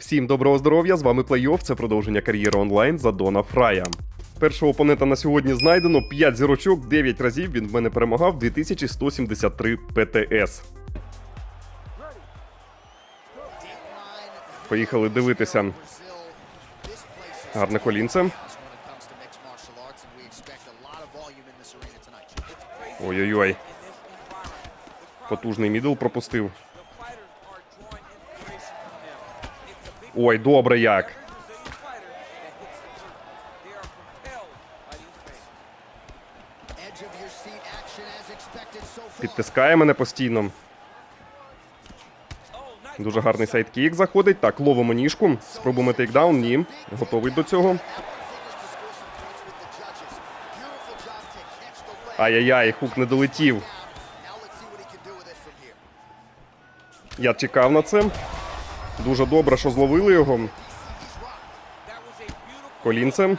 Всім доброго здоров'я! З вами Плей-Офф, Це продовження кар'єри онлайн за Дона Фрая. Першого опонента на сьогодні знайдено 5 зірочок, 9 разів він в мене перемагав 2173 ПТС. Поїхали дивитися. Гарне колінце. Ой-ой-ой. Потужний мідл пропустив. Ой, добре як. Підтискає мене постійно. Дуже гарний сайдкік заходить. Так, ловимо ніжку. Спробуємо тейкдаун. Ні. Готовий до цього. Ай-яй-яй, хук не долетів. Я чекав на це. Дуже добре, що зловили його. Колінцем.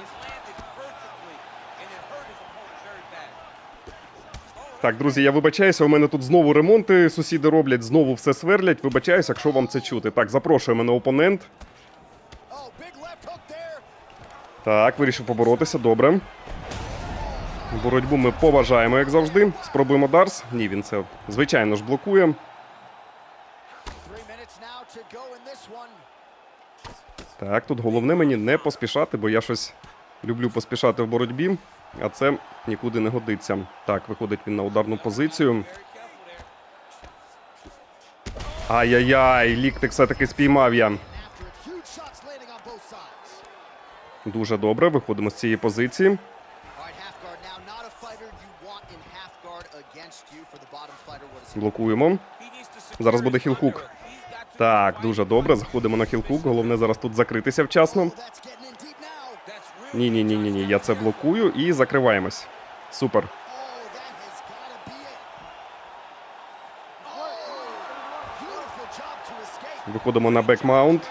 Так, друзі, я вибачаюся. У мене тут знову ремонти. Сусіди роблять, знову все сверлять. Вибачаюся, якщо вам це чути. Так, запрошуємо на опонент. Так, вирішив поборотися. Добре. Боротьбу ми поважаємо, як завжди. Спробуємо Дарс. Ні, він це звичайно ж блокує. Так, тут головне мені не поспішати, бо я щось люблю поспішати в боротьбі, а це нікуди не годиться. Так, виходить він на ударну позицію. Ай-яй-яй, ліктик все-таки спіймав я. Дуже добре, виходимо з цієї позиції. Блокуємо. Зараз буде хілкук. Так, дуже добре. Заходимо на хілкук. Головне зараз тут закритися вчасно. Ні, ні, ні, ні. Я це блокую і закриваємось. Супер. Виходимо на бекмаунт.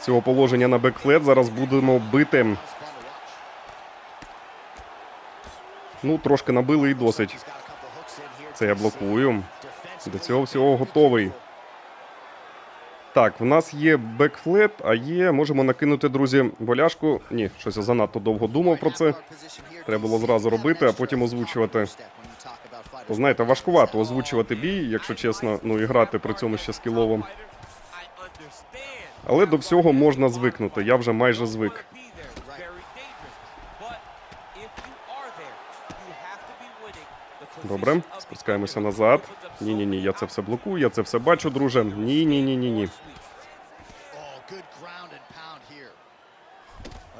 З цього положення на бекфлет. Зараз будемо бити. Ну, трошки набили і досить. Це я блокую. До цього всього готовий. Так, в нас є бекфлеп, а є. Можемо накинути, друзі, боляшку. Ні, щось я занадто довго думав про це. Треба було зразу робити, а потім озвучувати. То знаєте, важкувато озвучувати бій, якщо чесно, ну і грати при цьому ще скілово. Але до всього можна звикнути. Я вже майже звик. Добре, спускаємося назад. Ні, ні, ні, я це все блокую, я це все бачу, друже. Ні, ні, ні, ні, ні. Oh, good ground and pound here.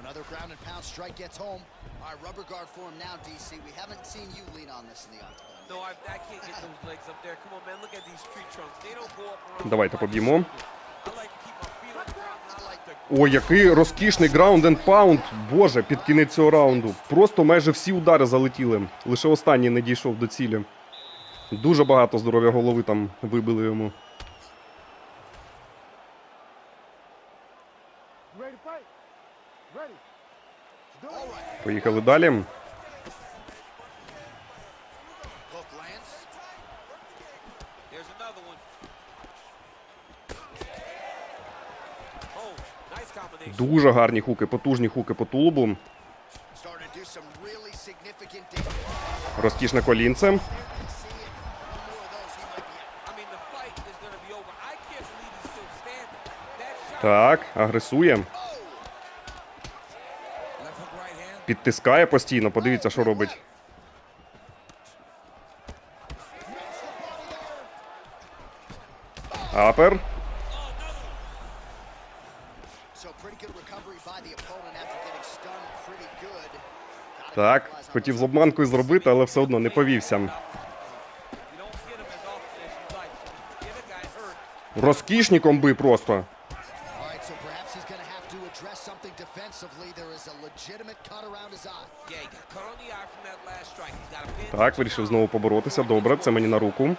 Another ground and pound strike gets home. All right, rubber guard for him now, DC. We haven't seen you lean on this in the octagon. No, I, I can't get those legs up there. Come on, man. Look at these tree trunks. They don't go up around. Давайте поб'ємо. And Ой, який розкішний граунд енд паунд. Боже, під кінець цього раунду. Просто майже всі удари залетіли. Лише останній не дійшов до цілі. Дуже багато здоров'я голови там вибили йому. Поїхали далі. Дуже гарні хуки, потужні хуки по тулубу. Розкішне колінце. See it. One more of those, he might be out. I mean, the fight is going to be over. I can't believe he's still standing. That shot. Так, агресує. Left hook right hand. Підтискає постійно. Подивіться, що робить. Апер. Так, хотів з обманкою зробити, але все одно не повівся. You don't get him as often as you'd like. So get a guy hurt. Розкішні комби просто. All right, so perhaps he's going to have to address something defensively. There is a legitimate cut around his eye. Yeah, he got cut on the eye from that last strike. He's got a pin. Так, вирішив знову поборотися. Добре, це мені на руку.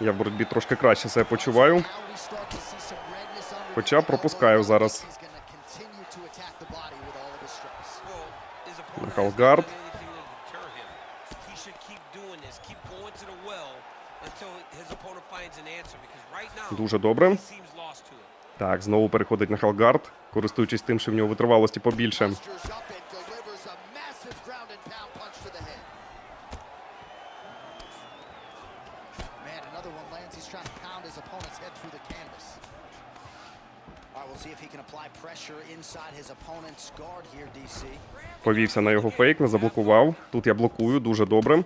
Я в боротьбі трошки краще себе почуваю. Хоча пропускаю зараз. He's going to continue to attack the body with all of his strikes. Well, his opponent Нахал has not гард. done anything to deter him. He should keep doing this, keep going to the well until his opponent finds an answer. Because right now, Дуже добре. Так, знову переходить на Халгард, користуючись тим, що в нього витривалості побільше. Postures up and delivers a massive ground and pound punch to the head. Man, another one lands. He's trying to pound his opponent's head through the canvas. All right, we'll see if he can apply pressure inside his opponent's guard here, DC. Повівся на його фейк, не заблокував. Тут я блокую, дуже добре.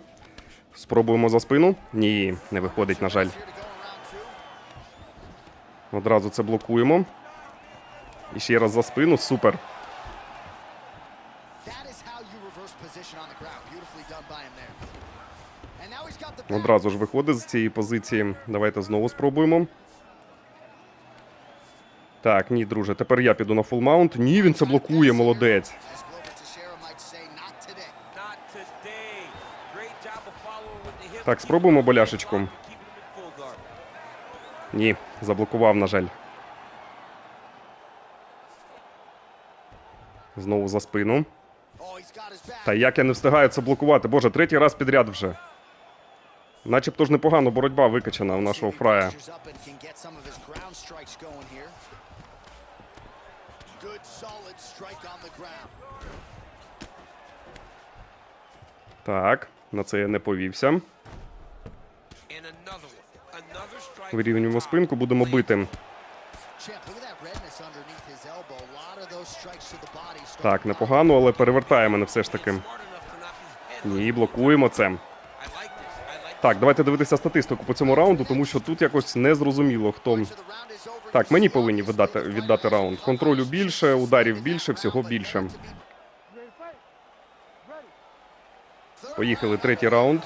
Спробуємо за спину. Ні, не виходить, на жаль. Одразу це блокуємо. І ще раз за спину. Супер. That is how you reverse position on the ground. Beautifully done by him there. And now he's got the back. Одразу ж виходить з цієї позиції. Давайте знову спробуємо. Так, ні, друже, тепер я піду на фулмаунт. Ні, він це блокує, молодець. Так, спробуємо боляшечку. Ні, заблокував, на жаль. Знову за спину. Та як я не встигаю це блокувати? Боже, третій раз підряд вже. Начебто ж непогано боротьба викачана у нашого фрая. Так, на це я не повівся. Вирівнюємо спинку, будемо бити. Так, непогано, але перевертає мене все ж таки. Ні, блокуємо це. I like this. I like Так, давайте дивитися статистику по цьому раунду, тому що тут якось не зрозуміло, хто. Так, мені повинні віддати, віддати раунд. Контролю більше, ударів більше, всього більше. Поїхали, третій раунд.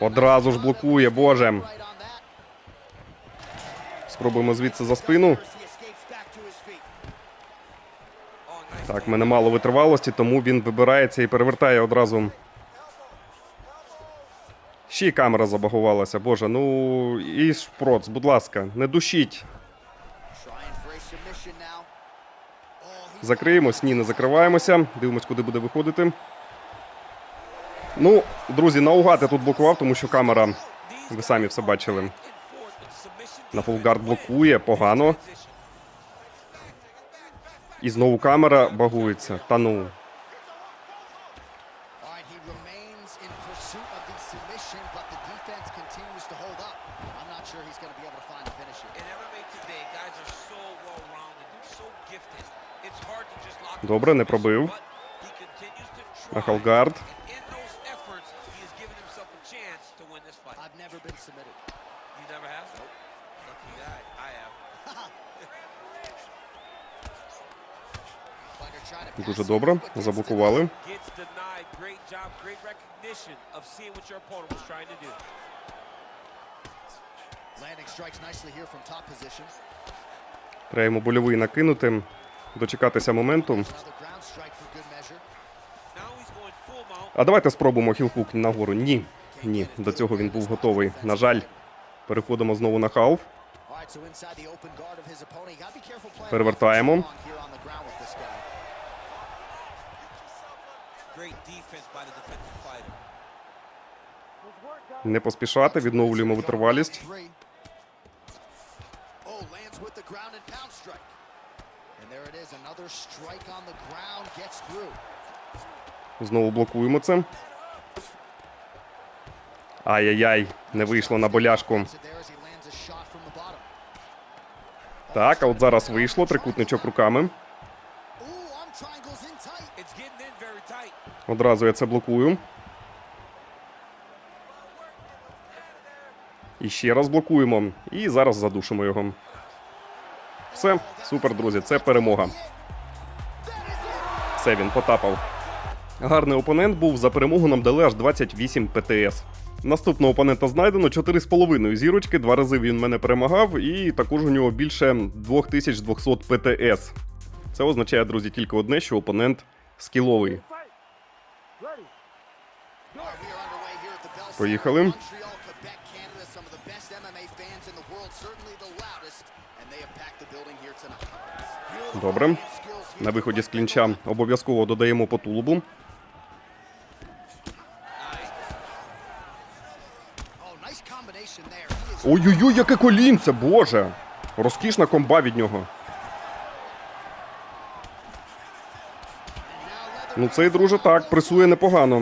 Одразу ж блокує, боже. Спробуємо звідси за спину. Так, мене мало витривалості, тому він вибирається і перевертає одразу. Ще й камера забагувалася, боже, ну і шпроц, будь ласка, не душіть. Закриємось, ні, не закриваємося. Дивимось, куди буде виходити. Ну, друзі, наугад я тут блокував, тому що камера, ви самі все бачили. На фулгард блокує, погано. І знову камера багується. Та ну. All right, he remains in pursuit of the submission, but the defense continues to hold up. I'm not sure he's going to be able to find a finish here. In MMA today, guys are so well-rounded. They're so gifted. It's hard to just lock Добре, не submission, пробив. but he continues to try. На Халгард. And in those efforts, he has given himself a chance to win this fight. I've never been submitted. You never have? Lucky guy. I have. Fighter trying to Дуже pass добре, him, but gets заблокували. Gets denied. Great job. Great recognition of seeing what your opponent was trying to do. Denied. Landing strikes nicely here from top position. Треба йому больовий накинути, дочекатися моменту. А давайте спробуємо хілкук нагору. Ні. Ні, до цього він був готовий. На жаль, переходимо знову на playing Перевертаємо. Не поспішати, відновлюємо витривалість. Знову блокуємо це. Ай-яй-яй, не вийшло на боляшку. Так, а от зараз вийшло, трикутничок руками. Одразу я це блокую. І ще раз блокуємо. І зараз задушимо його. Все, супер, друзі, це перемога. Це він потапав. Гарний опонент був. За перемогу нам дали аж 28 ПТС. Наступного опонента знайдено 4,5 зірочки. Два рази він мене перемагав, і також у нього більше 2200 ПТС. Це означає, друзі, тільки одне, що опонент скіловий. Поїхали. Some of the best MMA fans in the world, certainly the loudest, and they have packed the building here tonight. Добре. На виході з клінча обов'язково додаємо по тулубу. Oh, Ой-ой-ой, яке колінце, боже! Розкішна комба від нього. Ну цей друже так, пресує непогано.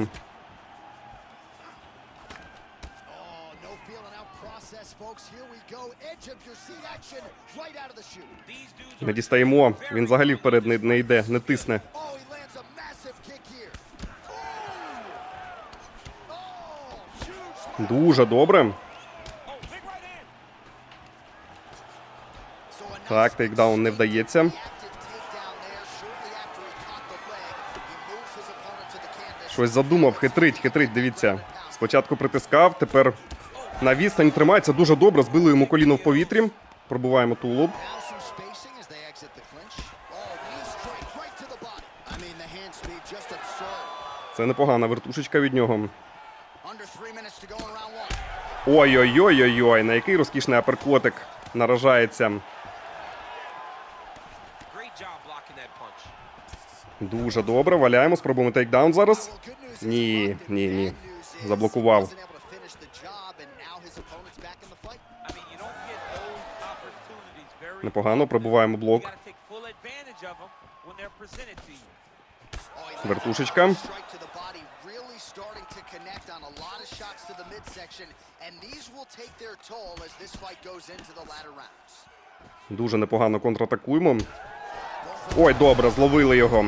Oh, no feeling out process, folks. Here we go. Edge of your seat action right out of the chute. These dudes Не дістаємо. Він взагалі вперед не, не йде, не тисне. Дуже добре. Так, тейкдаун не вдається. Щось задумав, хитрить, хитрить, дивіться. Спочатку притискав, тепер на відстань тримається дуже добре. Збили йому коліно в повітрі. Пробуваємо тулуб. Now some spacing as they exit the clinch. Oh, knee straight right to the body. I mean, the hand speed just absurd. Це непогана вертушечка від нього. Ой-ой-ой-ой-ой, на який розкішний аперкотик наражається. Дуже добре, валяємо, спробуємо тейкдаун зараз. Ні, ні, ні. Заблокував. Непогано, пробуваємо блок. Вертушечка. Дуже непогано контратакуємо. Ой, добре, зловили його.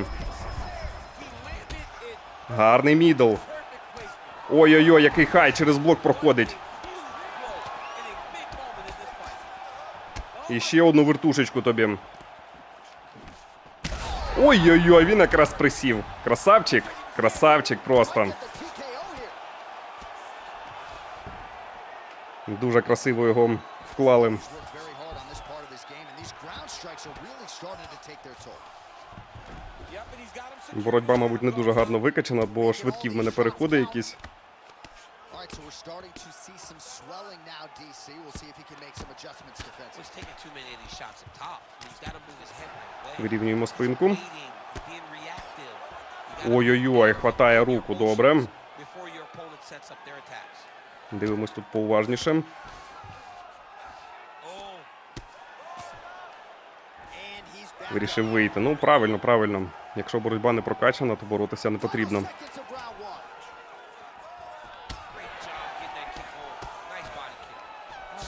Гарний мідл. Ой-ой-ой, який хай через блок проходить. І ще одну вертушечку тобі. Ой-ой-ой, він якраз присів. Красавчик, красавчик просто. Дуже красиво його вклали. Боротьба, мабуть, не дуже гарно викачана, бо швидкі в мене переходи якісь. All right, so we're starting to see some swelling now, DC. We'll see if he can make some adjustments defensively. he's taking too many of these shots up top. He's got to move his head right away. Вирівнюємо спинку. Ой-ой-ой, хватає руку, добре. Дивимось тут поуважніше. Oh. Вирішив вийти. Ну, правильно, правильно. Якщо боротьба не прокачана, то боротися не потрібно. Seconds of round one. great job getting that kick home. Nice body kick.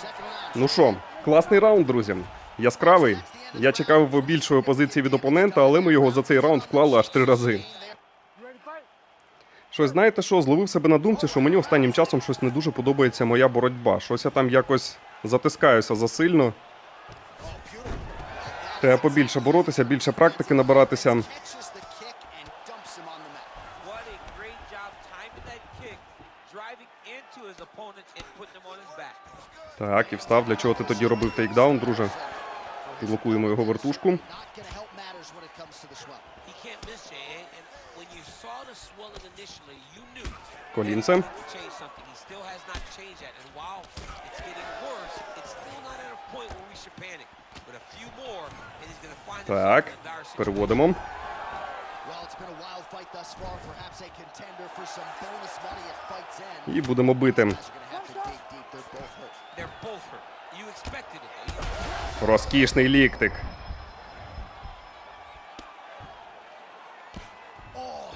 Second round. Ну що, класний раунд, друзі. Яскравий. Я чекав більшої позиції від опонента, але ми його за цей раунд вклали аж три рази. Щось знаєте що, зловив себе на думці, що мені останнім часом щось не дуже подобається моя боротьба. Щось я там якось затискаюся засильно. Треба побільше боротися, більше практики набиратися. Catches the kick and dumps him on the mat. What a great job timing that kick, driving into his opponent and putting him on his back. Так, і встав. Для чого ти тоді робив тейкдаун, друже? Блокуємо його вертушку. Колінце. Так, переводимо. І будемо бити. Розкішний ліктик. Oh.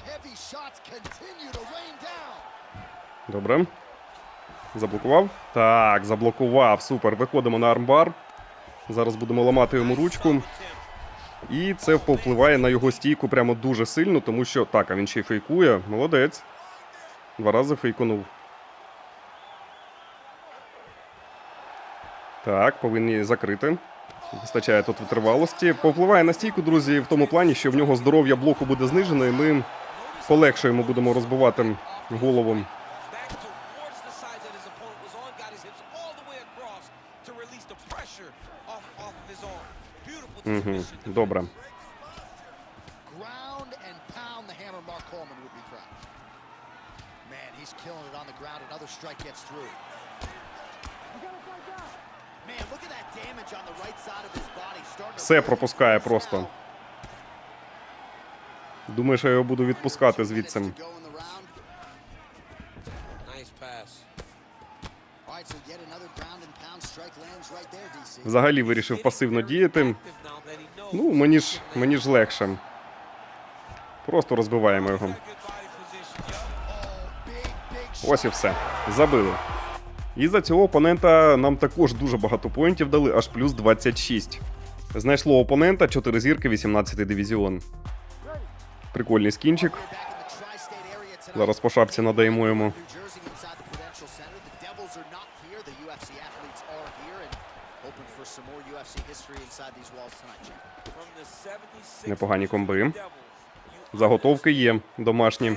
Добре. Заблокував? Так, заблокував. Супер. Виходимо на армбар. Зараз будемо ламати йому ручку. І це повпливає на його стійку прямо дуже сильно, тому що. Так, а він ще й фейкує. Молодець. Два рази фейкунув. Так, повинні закрити. Вистачає тут витривалості. Повпливає на стійку, друзі, в тому плані, що в нього здоров'я блоку буде знижене, і ми полегшуємо, будемо розбивати голову. back Угу. Добре. Man, he's killing it on the ground. Another strike gets through. Man, look at that Все пропускає просто. Думаю, що я його буду відпускати звідси. Взагалі вирішив пасивно діяти. Ну, мені ж мені ж легше. Просто розбиваємо його. Oh, Ось і все. Забили. І за цього опонента нам також дуже багато поінтів дали, аж плюс 26. Знайшло опонента 4 зірки, 18 дивізіон. Прикольний скінчик. Зараз по шапці надаємо йому. New Jersey inside the Prudential Center. The Devils are not here. The UFC athletes are here and hoping for some more UFC history inside these walls tonight, champ. Непогані комби. Заготовки є домашні.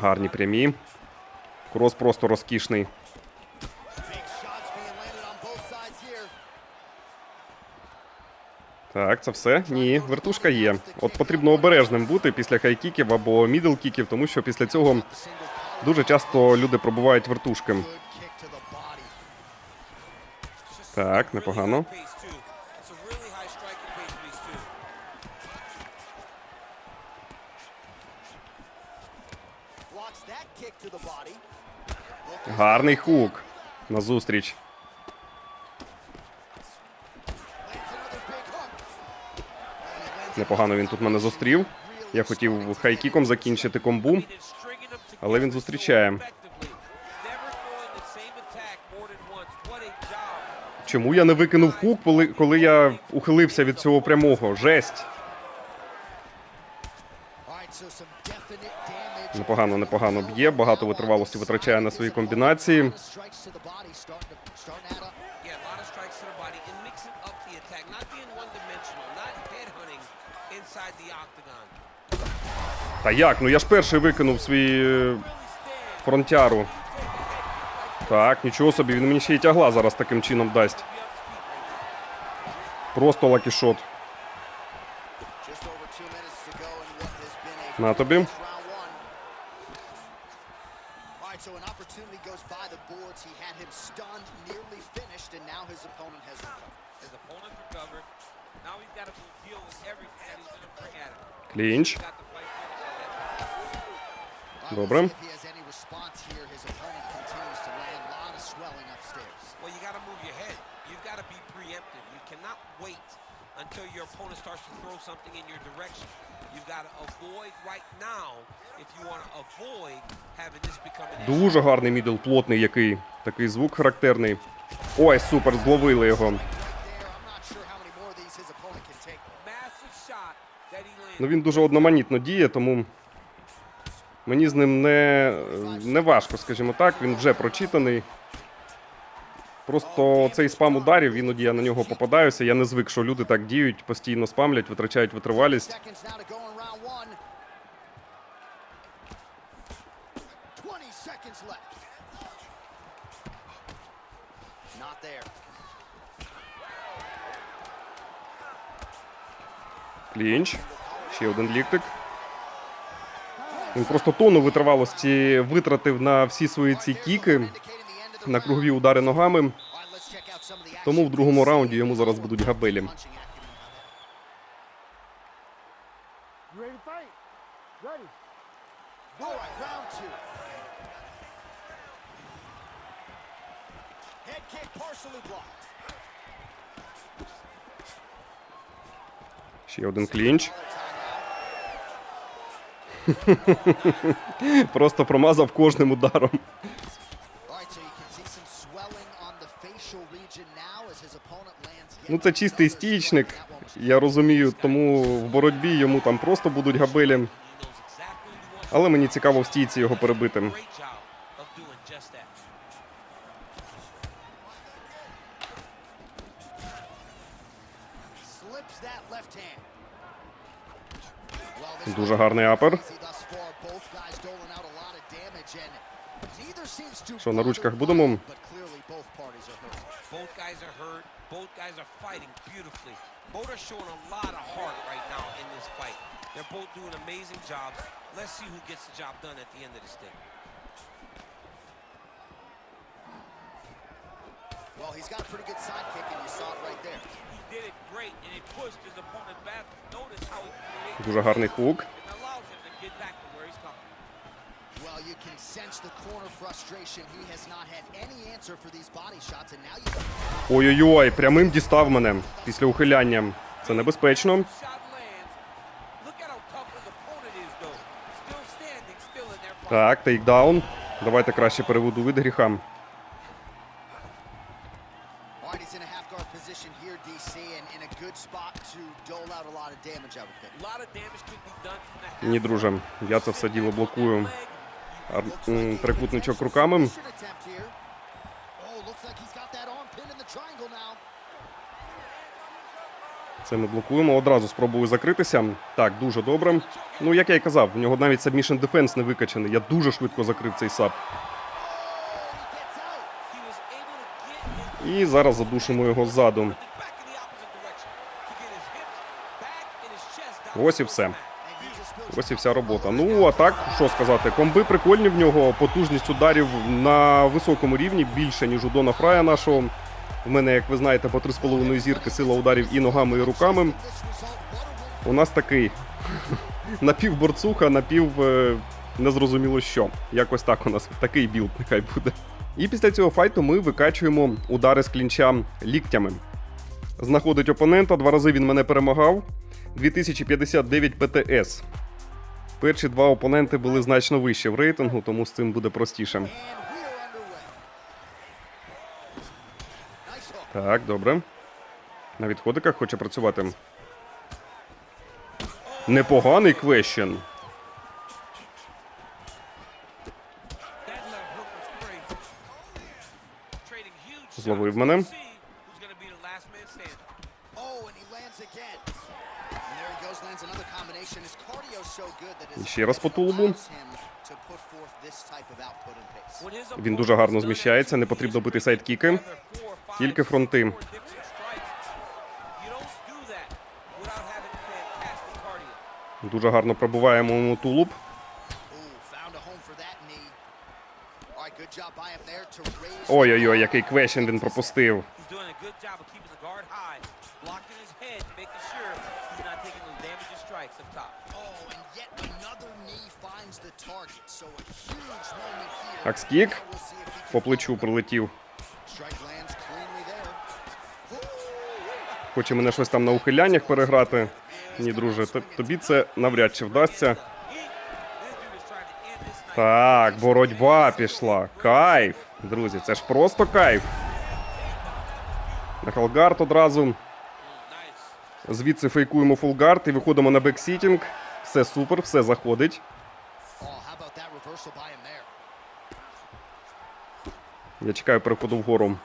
Гарні прямі. Крос просто розкішний. Так, це все? Ні, вертушка є. От потрібно обережним бути після хайкіків або мідл-кіків, тому що після цього дуже часто люди пробувають вертушки. Так, непогано. Blocks that kick to the body. Гарний хук. Big hook. Непогано він тут мене зустрів. Я хотів хайкіком закінчити комбу. Але він зустрічає. Чому я не викинув хук, коли я ухилився від цього прямого? Жесть. All right, so some definite damage. Непогано, непогано б'є, багато витривалості витрачає на свої комбінації. Та як? Ну я ж перший викинув свій е, фронтяру. Так, нічого собі, він мені ще й тягла зараз таким чином дасть. Просто лакішот. Just over two minutes to go in what has been a На тобі. round one. All right, so an opportunity goes by the boards. He had him stunned, nearly finished, and now his opponent has recovered. His opponent recovered. Now he's got to deal with everything that he's going to bring at him. Клінч. He's got the fight finished. All right, Добре. we'll see if he has any response here. His opponent continues to land a lot of swelling upstairs. Well, you got to move your head. You've got to be preemptive. You cannot wait until your opponent starts to throw something in your direction. You've got to avoid right now if you want to avoid having this become an. Дуже гарний мідл, плотний який. Такий звук характерний. Ой, супер, зловили його. Massive shot. Ну він дуже одноманітно діє, тому мені з ним не, не важко, скажімо так. Він вже прочитаний. Просто цей спам ударів, іноді я на нього попадаюся. Я не звик, що люди так діють, постійно спамлять, витрачають витривалість. Seconds now to go in round one. 20 seconds left. Not there. Клінч. Ще один ліктик. Він просто тонну витривалості витратив на всі свої ці кіки, на кругові удари ногами. Тому в другому раунді йому зараз будуть габелі. Head kick partially blocked. Ще один клінч. Просто промазав кожним ударом. Ну це чистий стічник. Я розумію, тому в боротьбі йому там просто будуть габелі. Але мені цікаво в стійці його перебити. Great job of doing just that. Slips that left hand. Well, this Дуже гарний апер. easy thus far. Both guys doling out a lot of damage and neither seems to Що, на ручках будемо? both guys are hurt. Both guys are fighting beautifully. Both are showing a lot of heart right now in this fight. They're both doing amazing jobs. Let's see who gets the job done at the end of this thing. Well, he's got a pretty good sidekick and you saw it right there. He did it great, and he pushed his opponent back. Notice how he Дуже гарний хук. and allows him to get back to where he's coming. Well, you can sense the corner frustration. He has not had any answer for these body shots, and now you Ой-ой-ой, прямим дістав мене після ухиляння. Це небезпечно. Так, тейкдаун. Давайте краще переведу від гріха. All right, he's in a half guard position here, DC, and in a good spot to dole out a lot of damage, I would think. A lot of damage could be done from the half. Ні, друже, я це все діло блокую. Ар- м, Трикутничок руками. Attempt here. Oh, looks like he's got that arm pinned in the triangle now. Це ми блокуємо. Одразу спробую закритися. Так, дуже добре. Ну, як я й казав, в нього навіть Submission Defense не викачаний. Я дуже швидко закрив цей сап. Oh, he gets out. He was able to get his І зараз задушимо його ззаду. Ось і все. Ось і вся робота. Ну, а так, що сказати, комби прикольні в нього, потужність ударів на високому рівні, більше, ніж у Дона Фрая нашого. В мене, як ви знаєте, по 3,5 зірки сила ударів і ногами, і руками. У нас такий напів борцуха, напів е, незрозуміло що. Якось так у нас такий білд нехай буде. І після цього файту ми викачуємо удари з клінча ліктями. Знаходить опонента, два рази він мене перемагав. 2059 ПТС. Перші два опоненти були значно вище в рейтингу, тому з цим буде простіше. Так, добре. На відходиках хоче працювати. Непоганий квещен. That left hook was crazy. Trading huge Зловив shots. мене. Let's see who's gonna be the last man standing. Oh, and he lands again. And there he goes, lands another combination. His cardio's so good that his І ще раз по тулубу. allows him to put forth this type of output and pace. When his Він дуже гарно зміщається, не потрібно бити сайдкіки. Тільки фронти. Дуже гарно пробиваємо йому тулуб. So a huge moment here. Акскік Now we'll see if he can по плечу прилетів. Хоче мене щось там на ухиляннях переграти. Ні, друже, тобі це навряд чи вдасться. Так, боротьба пішла. Кайф. Друзі, це ж просто кайф. Халгард одразу. Звідси фейкуємо фулгард і виходимо на бексітінг. Все супер, все заходить. Я чекаю переходу вгору.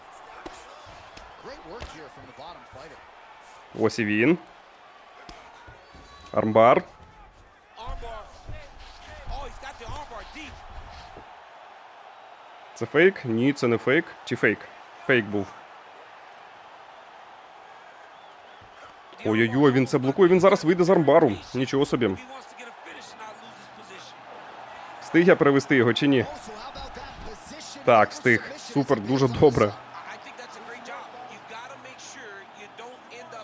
Ось і він. Армбар. Armbar. Oh, he's got the armbar deep. Це фейк? Ні, це не фейк. Чи фейк? Фейк був. Ой-ой-ой, він це блокує. Він зараз вийде з армбару. Нічого собі. Встиг я перевести його чи ні? Так, встиг. Супер, дуже добре.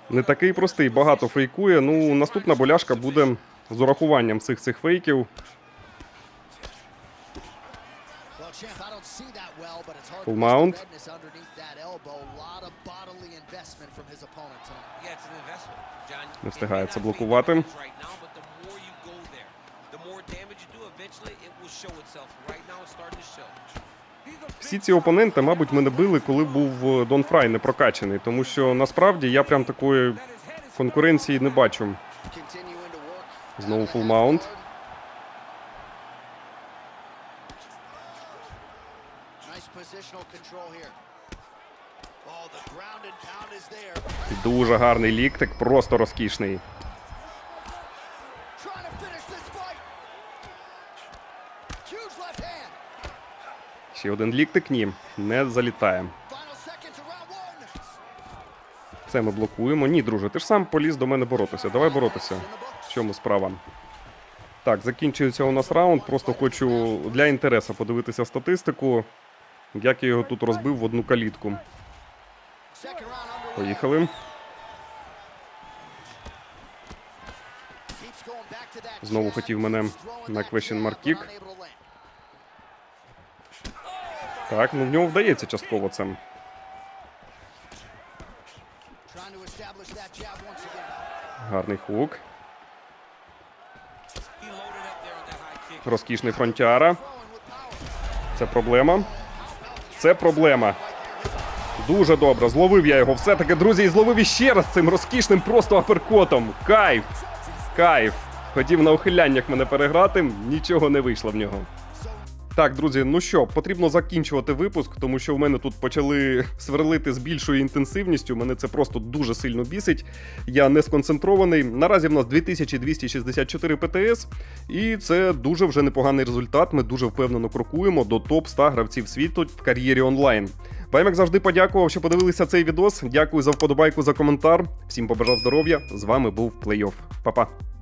Не такий простий, багато фейкує. Ну, наступна боляшка буде з урахуванням цих цих фейків. Investment, John. Не It may встигає not це be блокувати. Всі ці опоненти, мабуть, мене били, коли був е, Дон Фрай не прокачаний, тому що насправді я прям такої конкуренції не бачу. Знову out of full that mount. guard. Nice positional control here. Oh, the ground and pound is there. Дуже гарний ліктик, просто розкішний. Ще один ліктик, ні, не залітає. Це ми блокуємо. Ні, друже, ти ж сам поліз до мене боротися. Давай боротися. В чому справа? Так, закінчується у нас раунд. Просто хочу для інтересу подивитися статистику, як я його тут розбив в одну калітку. Поїхали. Знову хотів мене на land. Так, ну в нього вдається частково це. Гарний хук. Розкішний фронтяра. Це проблема. Це проблема. Дуже добре. Зловив я його все-таки, друзі, і зловив іще раз цим розкішним просто аперкотом. Кайф! Кайф! Хотів на ухиляннях мене переграти, нічого не вийшло в нього. Так, друзі, ну що, потрібно закінчувати випуск, тому що в мене тут почали сверлити з більшою інтенсивністю. Мене це просто дуже сильно бісить. Я не сконцентрований. Наразі в нас 2264 ПТС, і це дуже вже непоганий результат. Ми дуже впевнено крокуємо до топ 100 гравців світу в кар'єрі онлайн. Вам, як завжди, подякував, що подивилися цей відос. Дякую за вподобайку за коментар. Всім побажав здоров'я. З вами був Плейофф. Па-па.